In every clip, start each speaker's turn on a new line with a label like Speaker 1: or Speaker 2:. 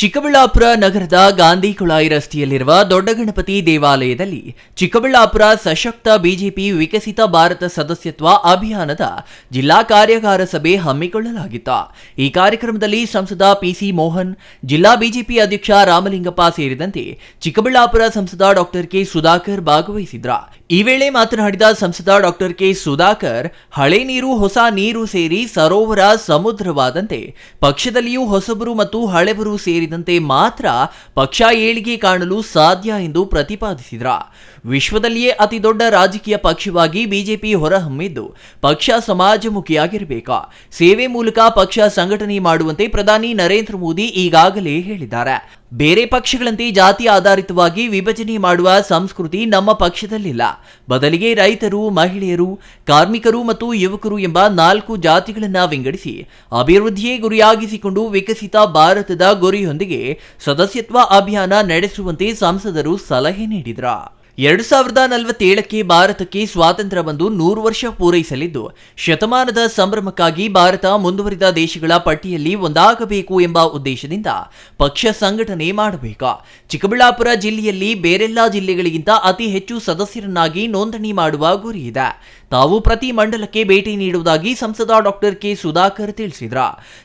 Speaker 1: ಚಿಕ್ಕಬಳ್ಳಾಪುರ ನಗರದ ಗಾಂಧಿ ಕುಳಾಯಿ ರಸ್ತೆಯಲ್ಲಿರುವ ದೊಡ್ಡ ಗಣಪತಿ ದೇವಾಲಯದಲ್ಲಿ ಚಿಕ್ಕಬಳ್ಳಾಪುರ ಸಶಕ್ತ ಬಿಜೆಪಿ ವಿಕಸಿತ ಭಾರತ ಸದಸ್ಯತ್ವ ಅಭಿಯಾನದ ಜಿಲ್ಲಾ ಕಾರ್ಯಕಾರ ಸಭೆ ಹಮ್ಮಿಕೊಳ್ಳಲಾಗಿತ್ತು. ಈ ಕಾರ್ಯಕ್ರಮದಲ್ಲಿ ಸಂಸದ ಪಿಸಿ ಮೋಹನ್, ಜಿಲ್ಲಾ ಬಿಜೆಪಿ ಅಧ್ಯಕ್ಷ ರಾಮಲಿಂಗಪ್ಪ ಸೇರಿದಂತೆ ಚಿಕ್ಕಬಳ್ಳಾಪುರ ಸಂಸದ ಡಾಕ್ಟರ್ ಕೆ ಸುಧಾಕರ್ ಭಾಗವಹಿಸಿದ್ರ ಈ ವೇಳೆ ಮಾತನಾಡಿದ ಸಂಸದ ಡಾಕ್ಟರ್ ಕೆ ಸುಧಾಕರ್, ಹಳೆ ನೀರು, ಹೊಸ ನೀರು ಸೇರಿ ಸರೋವರ ಸಮುದ್ರವಾದಂತೆ ಪಕ್ಷದಲ್ಲಿಯೂ ಹೊಸಬರು ಮತ್ತು ಹಳೆಬರು ಸೇರಿದಂತೆ ಮಾತ್ರ ಪಕ್ಷ ಏಳಿಗೆ ಕಾಣಲು ಸಾಧ್ಯ ಎಂದು ಪ್ರತಿಪಾದಿಸಿದ್ರ. ವಿಶ್ವದಲ್ಲಿಯೇ ಅತಿ ದೊಡ್ಡ ರಾಜಕೀಯ ಪಕ್ಷವಾಗಿ ಬಿಜೆಪಿ ಹೊರಹೊಮ್ಮಿದ್ದು ಪಕ್ಷ ಸಮಾಜಮುಖಿಯಾಗಿರಬೇಕು? ಸೇವೆ ಮೂಲಕ ಪಕ್ಷ ಸಂಘಟನೆ ಮಾಡುವಂತೆ ಪ್ರಧಾನಿ ನರೇಂದ್ರ ಮೋದಿ ಈಗಾಗಲೇ ಹೇಳಿದ್ದಾರೆ. ಬೇರೆ ಪಕ್ಷಗಳಂತೆ ಜಾತಿ ಆಧಾರಿತವಾಗಿ ವಿಭಜನೆ ಮಾಡುವ ಸಂಸ್ಕೃತಿ ನಮ್ಮ ಪಕ್ಷದಲ್ಲಿಲ್ಲ. ಬದಲಿಗೆ ರೈತರು, ಮಹಿಳೆಯರು, ಕಾರ್ಮಿಕರು ಮತ್ತು ಯುವಕರು ಎಂಬ ನಾಲ್ಕು ಜಾತಿಗಳನ್ನು ವಿಂಗಡಿಸಿ ಅಭಿವೃದ್ಧಿಯೇ ಗುರಿಯಾಗಿಸಿಕೊಂಡು ವಿಕಸಿತ ಭಾರತದ ಗುರಿಯೊಂದಿಗೆ ಸದಸ್ಯತ್ವ ಅಭಿಯಾನ ನಡೆಸುವಂತೆ ಸಂಸದರು ಸಲಹೆ ನೀಡಿದ್ರ. ಎರಡು ಸಾವಿರದ ನಲವತ್ತೇಳಕ್ಕೆ ಭಾರತಕ್ಕೆ ಸ್ವಾತಂತ್ರ್ಯ ಬಂದು ನೂರು ವರ್ಷ ಪೂರೈಸಲಿದ್ದು, ಶತಮಾನದ ಸಂಭ್ರಮಕ್ಕಾಗಿ ಭಾರತ ಮುಂದುವರಿದ ದೇಶಗಳ ಪಟ್ಟಿಯಲ್ಲಿ ಒಂದಾಗಬೇಕು ಎಂಬ ಉದ್ದೇಶದಿಂದ ಪಕ್ಷ ಸಂಘಟನೆ ಮಾಡಬೇಕು. ಚಿಕ್ಕಬಳ್ಳಾಪುರ ಜಿಲ್ಲೆಯಲ್ಲಿ ಬೇರೆಲ್ಲಾ ಜಿಲ್ಲೆಗಳಿಗಿಂತ ಅತಿ ಹೆಚ್ಚು ಸದಸ್ಯರನ್ನಾಗಿ ನೋಂದಣಿ ಮಾಡುವ ಗುರಿ ಇದೆ. ತಾವು ಪ್ರತಿ ಮಂಡಲಕ್ಕೆ ಭೇಟಿ ನೀಡುವುದಾಗಿ ಸಂಸದ ಡಾಕ್ಟರ್ ಕೆ ಸುಧಾಕರ್ ತಿಳಿಸಿದ್ರ.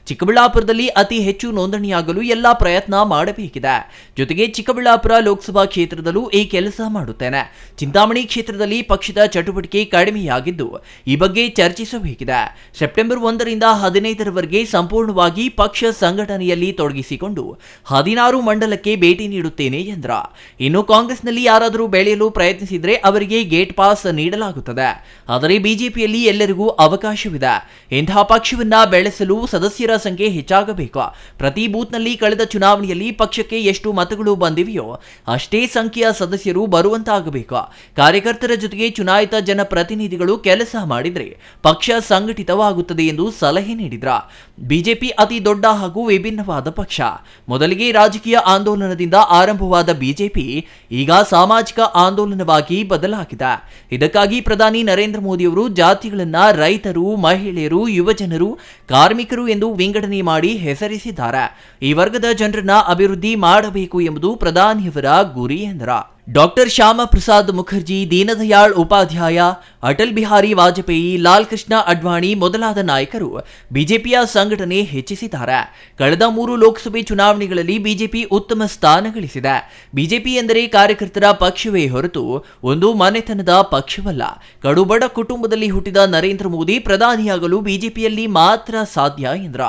Speaker 1: ಚಿಕ್ಕಬಳ್ಳಾಪುರದಲ್ಲಿ ಅತಿ ಹೆಚ್ಚು ನೋಂದಣಿಯಾಗಲು ಎಲ್ಲಾ ಪ್ರಯತ್ನ ಮಾಡಬೇಕಿದೆ. ಜೊತೆಗೆ ಚಿಕ್ಕಬಳ್ಳಾಪುರ ಲೋಕಸಭಾ ಕ್ಷೇತ್ರದಲ್ಲೂ ಈ ಕೆಲಸ ಮಾಡುತ್ತೇನೆ. ಚಿಂತಾಮಣಿ ಕ್ಷೇತ್ರದಲ್ಲಿ ಪಕ್ಷದ ಚಟುವಟಿಕೆ ಕಡಿಮೆಯಾಗಿದ್ದು, ಈ ಬಗ್ಗೆ ಚರ್ಚಿಸಬೇಕಿದೆ. ಸೆಪ್ಟೆಂಬರ್ ಒಂದರಿಂದ ಹದಿನೈದರವರೆಗೆ ಸಂಪೂರ್ಣವಾಗಿ ಪಕ್ಷ ಸಂಘಟನೆಯಲ್ಲಿ ತೊಡಗಿಸಿಕೊಂಡು ಹದಿನಾರು ಮಂಡಲಕ್ಕೆ ಭೇಟಿ ನೀಡುತ್ತೇನೆ ಎಂದ್ರ. ಇನ್ನು ಕಾಂಗ್ರೆಸ್ನಲ್ಲಿ ಯಾರಾದರೂ ಬೆಳೆಯಲು ಪ್ರಯತ್ನಿಸಿದ್ರೆ ಅವರಿಗೆ ಗೇಟ್ ಪಾಸ್ ನೀಡಲಾಗುತ್ತದೆ. ಆದರೆ ಬಿಜೆಪಿಯಲ್ಲಿ ಎಲ್ಲರಿಗೂ ಅವಕಾಶವಿದೆ. ಇಂತಹ ಪಕ್ಷವನ್ನ ಬೆಳೆಸಲು ಸದಸ್ಯರ ಸಂಖ್ಯೆ ಹೆಚ್ಚಾಗಬೇಕು. ಪ್ರತಿ ಬೂತ್ನಲ್ಲಿ ಕಳೆದ ಚುನಾವಣೆಯಲ್ಲಿ ಪಕ್ಷಕ್ಕೆ ಎಷ್ಟು ಮತಗಳು ಬಂದಿವೆಯೋ ಅಷ್ಟೇ ಸಂಖ್ಯೆಯ ಸದಸ್ಯರು ಬರುವಂತಾಗಬೇಕು. ಕಾರ್ಯಕರ್ತರ ಜೊತೆಗೆ ಚುನಾಯಿತ ಜನಪ್ರತಿನಿಧಿಗಳು ಕೆಲಸ ಮಾಡಿದ್ರೆ ಪಕ್ಷ ಸಂಘಟಿತವಾಗುತ್ತದೆ ಎಂದು ಸಲಹೆ ನೀಡಿದ್ರ. ಬಿಜೆಪಿ ಅತಿ ದೊಡ್ಡ ಹಾಗೂ ವಿಭಿನ್ನವಾದ ಪಕ್ಷ. ಮೊದಲಿಗೆ ರಾಜಕೀಯ ಆಂದೋಲನದಿಂದ ಆರಂಭವಾದ ಬಿಜೆಪಿ ಈಗ ಸಾಮಾಜಿಕ ಆಂದೋಲನವಾಗಿ ಬದಲಾಗಿದೆ. ಇದಕ್ಕಾಗಿ ಪ್ರಧಾನಿ ನರೇಂದ್ರ ಮೋದಿಯವರು ಜಾತಿಗಳನ್ನ ರೈತರು, ಮಹಿಳೆಯರು, ಯುವಜನರು, ಕಾರ್ಮಿಕರು ಎಂದು ವಿಂಗಡಣೆ ಮಾಡಿ ಹೆಸರಿಸಿದ್ದಾರೆ. ಈ ವರ್ಗದ ಜನರನ್ನ ಅಭಿವೃದ್ಧಿ ಮಾಡಬೇಕು ಎಂಬುದು ಪ್ರಧಾನಿಯವರ ಗುರಿ ಎಂದರ. ಡಾಕ್ಟರ್ ಶ್ಯಾಮ ಪ್ರಸಾದ್ ಮುಖರ್ಜಿ, ದೀನದಯಾಳ್ ಉಪಾಧ್ಯಾಯ ಅಟಲ್ ಬಿಹಾರಿ ವಾಜಪೇಯಿ ಲಾಲ್ ಕೃಷ್ಣ ಅಡ್ವಾಣಿ ಮೊದಲಾದ ನಾಯಕರು ಬಿಜೆಪಿಯ ಸಂಘಟನೆ ಹೆಚ್ಚಿಸಿದ್ದಾರೆ. ಕಳೆದ ಮೂರು ಲೋಕಸಭೆ ಚುನಾವಣೆಗಳಲ್ಲಿ ಬಿಜೆಪಿ ಉತ್ತಮ ಸ್ಥಾನ ಗಳಿಸಿದೆ. ಬಿಜೆಪಿ ಎಂದರೆ ಕಾರ್ಯಕರ್ತರ ಪಕ್ಷವೇ ಹೊರತು ಒಂದು ಮನೆತನದ ಪಕ್ಷವಲ್ಲ. ಕಡುಬಡ ಕುಟುಂಬದಲ್ಲಿ ಹುಟ್ಟಿದ ನರೇಂದ್ರ ಮೋದಿ ಪ್ರಧಾನಿಯಾಗಲು ಬಿಜೆಪಿಯಲ್ಲಿ ಮಾತ್ರ ಸಾಧ್ಯ ಎಂದ್ರ.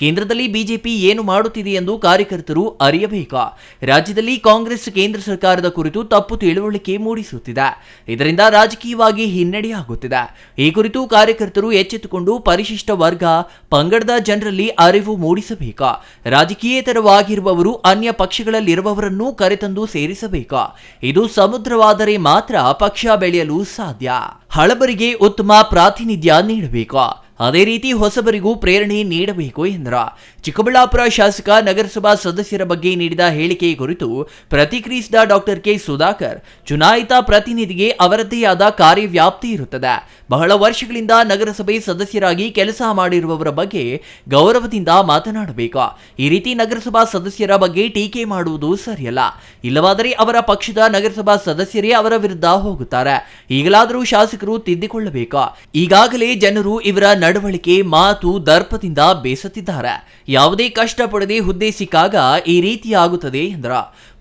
Speaker 1: ಕೇಂದ್ರದಲ್ಲಿ ಬಿಜೆಪಿ ಏನು ಮಾಡುತ್ತಿದೆ ಎಂದು ಕಾರ್ಯಕರ್ತರು ಅರಿಯಬೇಕು. ರಾಜ್ಯದಲ್ಲಿ ಕಾಂಗ್ರೆಸ್ ಕೇಂದ್ರ ಸರ್ಕಾರದ ಕುರಿತು ತಪ್ಪು ತಿಳುವಳಿಕೆ ಮೂಡಿಸುತ್ತಿದೆ. ಇದರಿಂದ ರಾಜಕೀಯವಾಗಿ ಹಿನ್ನಡೆಯಾಗುತ್ತಿದೆ ಈ ಕುರಿತು ಕಾರ್ಯಕರ್ತರು ಎಚ್ಚೆತ್ತುಕೊಂಡು ಪರಿಶಿಷ್ಟ ವರ್ಗ, ಪಂಗಡದ ಜನರಲ್ಲಿ ಅರಿವು ಮೂಡಿಸಬೇಕು. ರಾಜಕೀಯೇತರವಾಗಿರುವವರು ಅನ್ಯ ಪಕ್ಷಗಳಲ್ಲಿರುವವರನ್ನು ಕರೆತಂದು ಸೇರಿಸಬೇಕು. ಇದು ಸಮುದ್ರವಾದರೆ ಮಾತ್ರ ಪಕ್ಷ ಬೆಳೆಯಲು ಸಾಧ್ಯ. ಹಳಬರಿಗೆ ಉತ್ತಮ ಪ್ರಾತಿನಿಧ್ಯ ನೀಡಬೇಕು. ಅದೇ ರೀತಿ ಹೊಸಬರಿಗೂ ಪ್ರೇರಣೆ ನೀಡಬೇಕು ಎಂದರು. ಚಿಕ್ಕಬಳ್ಳಾಪುರ ಶಾಸಕ, ನಗರಸಭಾ ಸದಸ್ಯರ ಬಗ್ಗೆ ನೀಡಿದ ಹೇಳಿಕೆ ಕುರಿತು ಪ್ರತಿಕ್ರಿಯಿಸಿದ ಡಾಕ್ಟರ್ ಕೆ. ಸುಧಾಕರ್, ಚುನಾಯಿತ ಪ್ರತಿನಿಧಿಗೆ ಅವರದ್ದೇ ಆದ ಕಾರ್ಯವ್ಯಾಪ್ತಿ ಇರುತ್ತದೆ. ಬಹಳ ವರ್ಷಗಳಿಂದ ನಗರಸಭೆ ಸದಸ್ಯರಾಗಿ ಕೆಲಸ ಮಾಡಿರುವವರ ಬಗ್ಗೆ ಗೌರವದಿಂದ ಮಾತನಾಡಬೇಕು. ಈ ರೀತಿ ನಗರಸಭಾ ಸದಸ್ಯರ ಬಗ್ಗೆ ಟೀಕೆ ಮಾಡುವುದು ಸರಿಯಲ್ಲ. ಇಲ್ಲವಾದರೆ ಅವರ ಪಕ್ಷದ ನಗರಸಭಾ ಸದಸ್ಯರೇ ಅವರ ವಿರುದ್ಧ ಹೋಗುತ್ತಾರೆ. ಈಗಲಾದರೂ ಶಾಸಕರು ತಿದ್ದಿಕೊಳ್ಳಬೇಕು. ಈಗಾಗಲೇ ಜನರು ಇವರ ನಡವಳಿಕೆ ಮಾತು ದರ್ಪದಿಂದ ಬೇಸತ್ತಿದ್ದಾರೆ. ಯಾವುದೇ ಕಷ್ಟಪಡದೆ ಹುದ್ದೆ ಸಿಕ್ಕಾಗ ಈ ರೀತಿ ಆಗುತ್ತದೆ ಎಂದ್ರ.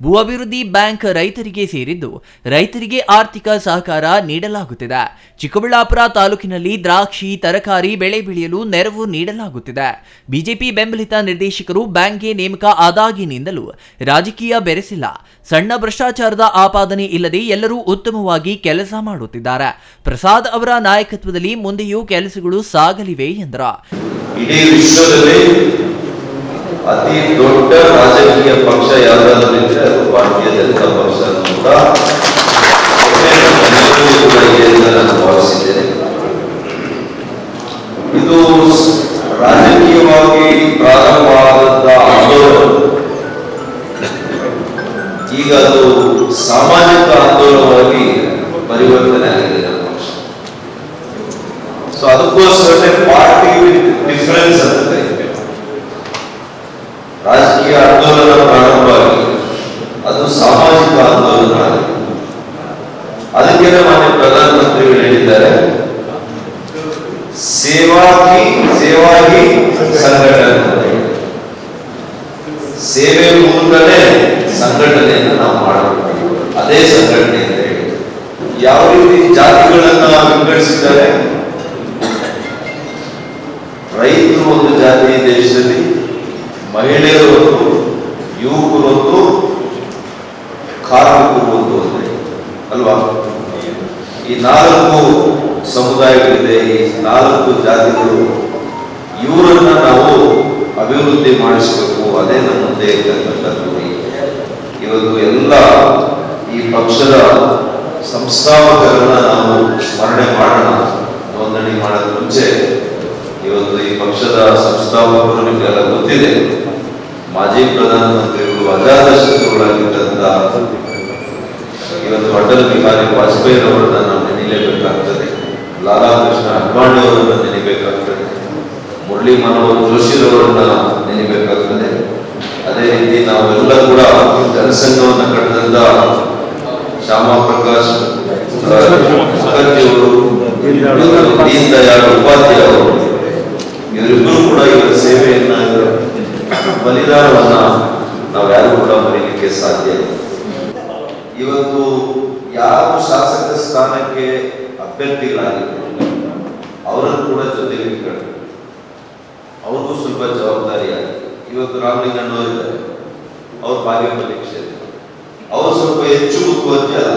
Speaker 1: ಭೂ ಅಭಿವೃದ್ಧಿ ಬ್ಯಾಂಕ್ ರೈತರಿಗೆ ಸೇರಿದ್ದು ರೈತರಿಗೆ ಆರ್ಥಿಕ ಸಹಕಾರ ನೀಡಲಾಗುತ್ತಿದೆ. ಚಿಕ್ಕಬಳ್ಳಾಪುರ ತಾಲೂಕಿನಲ್ಲಿ ದ್ರಾಕ್ಷಿ, ತರಕಾರಿ ಬೆಳೆ ಬೆಳೆಯಲು ನೆರವು ನೀಡಲಾಗುತ್ತಿದೆ. ಬಿಜೆಪಿ ಬೆಂಬಲಿತ ನಿರ್ದೇಶಕರು ಬ್ಯಾಂಕ್ಗೆ ನೇಮಕ ಆದಾಗಿನಿಂದಲೂ ರಾಜಕೀಯ ಬೆರೆಸಿಲ್ಲ. ಸಣ್ಣ ಭ್ರಷ್ಟಾಚಾರದ ಆಪಾದನೆ ಇಲ್ಲದೆ ಎಲ್ಲರೂ ಉತ್ತಮವಾಗಿ ಕೆಲಸ ಮಾಡುತ್ತಿದ್ದಾರೆ. ಪ್ರಸಾದ್ ಅವರ ನಾಯಕತ್ವದಲ್ಲಿ ಮುಂದೆಯೂ ಕೆಲಸಗಳು ಸಾಗಲಿವೆ ಎಂದ್ರ.
Speaker 2: ಇಡೀ ವಿಶ್ವದಲ್ಲಿ ಅತಿ ದೊಡ್ಡ ರಾಜಕೀಯ ಪಕ್ಷ ಯಾವುದಾದ್ರೂ ಇದು ರಾಜಕೀಯವಾಗಿ ಪ್ರಾರಂಭವಾದಂತಹ ಆಂದೋಲನ. ಈಗ ಅದು ಸಾಮಾಜಿಕ ಆಂದೋಲನವಾಗಿ ಪರಿವರ್ತನೆ to a certain party with ಅಂತ uh, ರಾಜಕೀಯ ಆಂದೋಲನ ಪ್ರಾರಂಭ ಆಗಿ ಅದು ಸಾಮಾಜಿಕ ಆಂದೋಲನ ಆಗಿದೆ. ಅದಕ್ಕೆ ಮಾನ್ಯ ಪ್ರಧಾನಮಂತ್ರಿಗಳು ಹೇಳಿದ್ದಾರೆ ಸೇವಾಗಿ ಸೇವಾಗಿ ಸಂಘಟನೆ ಸೇವೆ ಮೂಲಕನೇ ಸಂಘಟನೆಯನ್ನು ನಾವು ಮಾಡಬೇಕು ಅದೇ ಸಂಘಟನೆ ಅಂತ ಹೇಳಿ. ಯಾವ ರೀತಿ ಜಾತಿಗಳನ್ನ ವಿಂಗಡಿಸಿದ್ದಾರೆ? ರೈತರು ಒಂದು ಜಾತಿ ದೇಶದಲ್ಲಿ ಮಹಿಳೆಯರು ಒಂದು, ಯುವಕರು ಒಂದು, ಕಾರ್ಮಿಕರು ಒಂದು ಅಂದ್ರೆ, ಅಲ್ವಾ? ಈ ನಾಲ್ಕು ಸಮುದಾಯಗಳಿದೆ, ಈ ನಾಲ್ಕು ಜಾತಿಗಳು, ಇವರನ್ನ ನಾವು ಅಭಿವೃದ್ಧಿ ಮಾಡಿಸಬೇಕು, ಅದೇ ನಮ್ಮ ಮುಂದೆ ಇರ್ತಕ್ಕಂಥದ್ದು ಇವತ್ತು ಎಲ್ಲ ಈ ಪಕ್ಷದ ಸಂಸ್ಥಾಪಕರನ್ನ ನಾವು ಸ್ಮರಣೆ ಮಾಡೋಣ, ನೋಂದಣಿ ಮಾಡೋದ್ ಮುಂಚೆ. ಪಕ್ಷದ ಸಂಸ್ಥಾಪಕರು ನಿಮಗೆಲ್ಲ ಗೊತ್ತಿದೆ. ಮಾಜಿ ಪ್ರಧಾನಮಂತ್ರಿಗಳು ಅಜಾತ ಶತ್ರುಗಳಾಗಿದ್ದಂತ ಇವತ್ತು ಅಟಲ್ ಬಿಹಾರಿ ವಾಜಪೇಯಿ ಅವರನ್ನ ನಾವು ನೆನೆಯಲೇಬೇಕಾಗ್ತದೆ ಲಾಲಾ ಕೃಷ್ಣ ಅಡ್ವಾಣಿ ಅವರನ್ನ ನೆನೆಯಬೇಕಾಗ್ತದೆ ಮುರಳಿ ಮನೋಹರ್ ಜೋಶಿರವರನ್ನ ನೆನೆಯಬೇಕಾಗ್ತದೆ ಅದೇ ರೀತಿ ನಾವೆಲ್ಲ ಕೂಡ ಜನಸಂಘವನ್ನ ಕಟ್ಟದಂತ ಶ್ಯಾಮ ಪ್ರಕಾಶ್ ಮುಖರ್ಜಿ ಅವರು ದೀನ್ ದಯಾಳ್ ಉಪಾಧ್ಯಾಯ ಅವರು ಇವರಿಬ್ಬರು ಕೂಡ ಇವರ ಸೇವೆಯನ್ನ ಇವರ ಬಲಿದಾನವನ್ನ ನಾವ್ಯಾರು ಕೂಡ ಮರೀಲಿಕ್ಕೆ ಸಾಧ್ಯ ಇಲ್ಲ. ಇವತ್ತು ಯಾರು ಶಾಸಕ ಸ್ಥಾನಕ್ಕೆ ಅಭ್ಯರ್ಥಿಗಳಾಗಿದ್ದಾರೆ ಅವರನ್ನು ಕೂಡ ಜೊತೆಗೆ ಇಟ್ಕೊಂಡು ಅವ್ರಿಗೂ ಸ್ವಲ್ಪ ಜವಾಬ್ದಾರಿಯಾಗಿ ಇವತ್ತು ರಾಮಲಿಂಗಣ್ಣ ಇದ್ದಾರೆ. ಅವ್ರ ಬಾಗೇಪಲ್ಲಿ ಪರೀಕ್ಷೆ ಅವರು ಸ್ವಲ್ಪ ಹೆಚ್ಚು ಮುತುವರ್ಜಿ ಅಲ್ಲ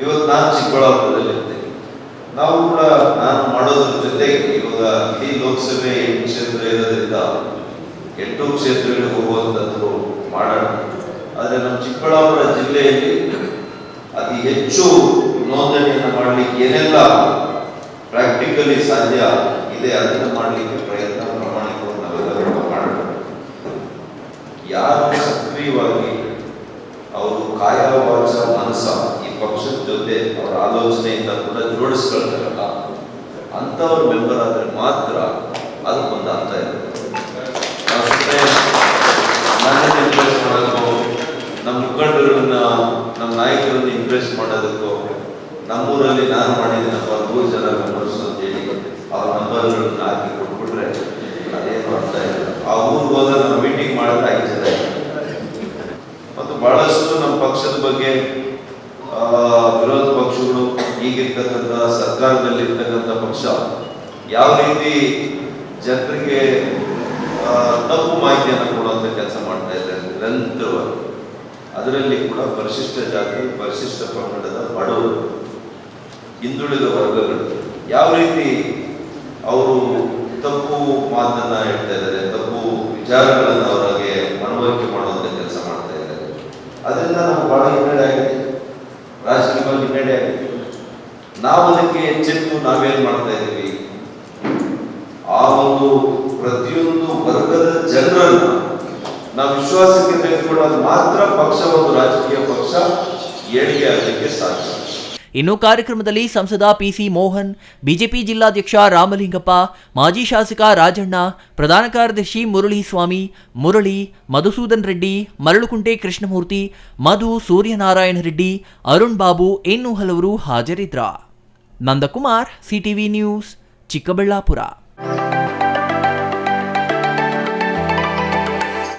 Speaker 2: ಇವತ್ತು ನಾನು ಚಿಕ್ಕಬಳ್ಳಾಪುರದಲ್ಲಿ ಇರ್ತೇನೆ ನಾವು ಕೂಡ ನಾನು ಮಾಡೋದ್ರ ಜೊತೆಗೆ ಇಡೀ ಲೋಕಸಭೆ ಕ್ಷೇತ್ರ ಇರೋದ್ರಿಂದ ಎಂಟು ಕ್ಷೇತ್ರಗಳಿಗೆ ಹೋಗುವಂತದ್ದು ಮಾಡೋಣ. ಆದರೆ ನಮ್ಮ ಚಿಕ್ಕಬಳ್ಳಾಪುರ ಜಿಲ್ಲೆಯಲ್ಲಿ ಅತಿ ಹೆಚ್ಚು ನೋಂದಣಿಯನ್ನು ಮಾಡಲಿಕ್ಕೆ ಏನೆಲ್ಲ ಪ್ರಾಕ್ಟಿಕಲಿ ಸಾಧ್ಯ ಇದೆ ಅದನ್ನು ಮಾಡಲಿಕ್ಕೆ ಪ್ರಯತ್ನ ಪ್ರಾಮಾಣಿಕವಾಗಿ ನಾವೆಲ್ಲರೂ ಮಾಡೋಣ. ಯಾರು ಸಕ್ರಿಯವಾಗಿ ಅವರು ಕಾಯ ಮನಸ್ಸ ಈ ಪಕ್ಷದ ಜೊತೆ ಅವರ ಆಲೋಚನೆಯಿಂದ ಕೂಡ ಜೋಡಿಸ್ಕೊಳ್ತಾರಲ್ಲ ಅಂಥವ್ರ ಮೆಂಬರ್ ಆದರೆ ಮಾತ್ರ ಅದಕ್ಕೊಂದು ಅರ್ಥ ಇರುತ್ತೆ ನಾವು ನನ್ನನ್ನು ನಮ್ಮ ಮುಖಂಡರನ್ನ ನಮ್ಮ ನಾಯಕರನ್ನ ಇಂಪ್ರೆಸ್ ಮಾಡೋದಕ್ಕೋ ನಮ್ಮೂರಲ್ಲಿ ನಾನು ಮಾಡಿದ್ದೀನಪ್ಪ ನೂರು ಜನ ಮೆಂಬರ್ಸ್ ಅಂತೇಳಿ ಅವ್ರ ನಂಬರ್ಗಳನ್ನ ಹಾಕಿ ಕೊಟ್ಬಿಟ್ರೆ ಅದೇನು ಅರ್ಥ ಇಲ್ಲ. ಆ ಊರಿಗೆ ಹೋದಾಗ ನಾವು ಮೀಟಿಂಗ್ ಮಾಡೋದು ಐದು ಮತ್ತು ಬಹಳಷ್ಟು ನಮ್ಮ ಪಕ್ಷದ ಬಗ್ಗೆ ವಿರೋಧ ಪಕ್ಷಗಳು ಈಗಿರ್ತಕ್ಕಂಥ ಸರ್ಕಾರದಲ್ಲಿ ಇರ್ತಕ್ಕಂಥ ಪಕ್ಷ, ಯಾವ ರೀತಿ ಜನರಿಗೆ ತಪ್ಪು ಮಾಹಿತಿಯನ್ನು ಕೊಡುವಂಥ ಕೆಲಸ ಮಾಡ್ತಾ ಇದ್ದಾರೆ ನಿರಂತರವಾಗಿ, ಅದರಲ್ಲಿ ಕೂಡ ಪರಿಶಿಷ್ಟ ಜಾತಿ, ಪರಿಶಿಷ್ಟ ಪಂಗಡದ ಬಡವರು ಹಿಂದುಳಿದ ವರ್ಗಗಳು, ಯಾವ ರೀತಿ ಅವರು ತಪ್ಪು ಮಾತನ್ನ ಹೇಳ್ತಾ ಇದ್ದಾರೆ ತಪ್ಪು ವಿಚಾರಗಳನ್ನು ಅವರಿಗೆ ಮನವರಿಕೆ ಮಾಡುವಂತ ಕೆಲಸ ಮಾಡ್ತಾ ಇದ್ದಾರೆ ಅದರಿಂದ ನಾವು ಬಹಳ ಹಿನ್ನಡೆ ಆಗಿದೆ ರಾಜಕೀಯವಾಗಿ ಹಿನ್ನಡೆ ಆಗಿದೆ ನಾವು ಅದಕ್ಕೆ ಎಚ್ಚೆತ್ತು ನಾವೇನ್ ಮಾಡ್ತಾ ಇದ್ದೀವಿ ಆ ಪ್ರತಿಯೊಂದು ವರ್ಗದ ಜನರನ್ನು ನಾವು ವಿಶ್ವಾಸಕ್ಕೆ ತೆಗೆದುಕೊಳ್ಳೋದು ಮಾತ್ರ ಪಕ್ಷ ಒಂದು ರಾಜಕೀಯ ಪಕ್ಷ, ಏಳಿಗೆ ಆಗಲಿಕ್ಕೆ ಸಾಧ್ಯ.
Speaker 1: ಇನ್ನು ಕಾರ್ಯಕ್ರಮದಲ್ಲಿ ಸಂಸದ ಪಿಸಿ ಮೋಹನ್, ಬಿಜೆಪಿ ಜಿಲ್ಲಾಧ್ಯಕ್ಷ ರಾಮಲಿಂಗಪ್ಪ, ಮಾಜಿ ಶಾಸಕ ರಾಜಣ್ಣ, ಪ್ರಧಾನ ಕಾರ್ಯದರ್ಶಿ ಮುರಳಿ ಸ್ವಾಮಿ, ಮುರಳಿ ಮಧುಸೂದನ್ ರೆಡ್ಡಿ, ಮರಳುಕುಂಟೆ ಕೃಷ್ಣಮೂರ್ತಿ, ಮಧು ಸೂರ್ಯನಾರಾಯಣ ರೆಡ್ಡಿ, ಅರುಣ್ ಬಾಬು ಇನ್ನೂ ಹಲವರು ಹಾಜರಿದ್ರ. Nandakumar, CTV news, Chikkaballapur.